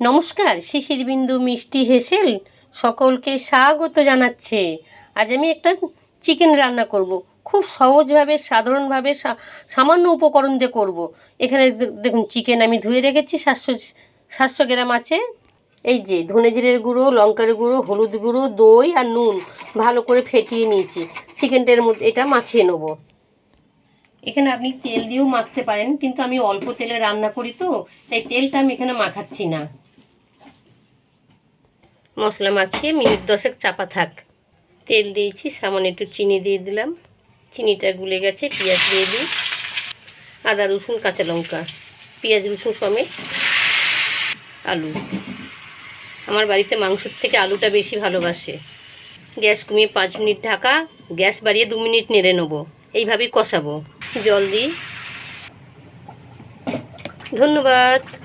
নমস্কার শিশির বিন্দু মিষ্টি হেসেল সকলকে স্বাগত জানাচ্ছে। আজ আমি একটা চিকেন রান্না করব। খুব সহজভাবে, সাধারণভাবে সামান্য উপকরণ দিয়ে করব। এখানে দেখুন, চিকেন আমি ধুয়ে রেখেছি, সাতশো সাতশো গ্রাম আছে। এই যে, ধনে জিরের গুঁড়ো, লঙ্কার গুঁড়ো, হলুদ গুঁড়ো, দই আর নুন ভালো করে ফেটিয়ে নিয়েছি। চিকেনটার মধ্যে এটা মাখিয়ে নেব। এখানে আপনি তেল দিয়েও মাখতে পারেন, কিন্তু আমি অল্প তেলে রান্না করি তো, তাই তেলটা আমি এখানে মাখাচ্ছি না। মশলা মাখিয়ে মিনিট দশেক চাপা থাক। তেল দিয়েছি, সামান্য একটু চিনি দিয়ে দিলাম। চিনিটা গুলে গেছে, পেঁয়াজ দিয়ে দিই। আদা, রসুন, কাঁচা লঙ্কা, পেঁয়াজ, রসুন সমেত আলু। আমার বাড়িতে মাংসের থেকে আলুটা বেশি ভালোবাসে। গ্যাস কমিয়ে পাঁচ মিনিট ঢাকা, গ্যাস বাড়িয়ে দু মিনিট নেড়ে নেব। এইভাবেই কষাবো। জল দিই। ধন্যবাদ।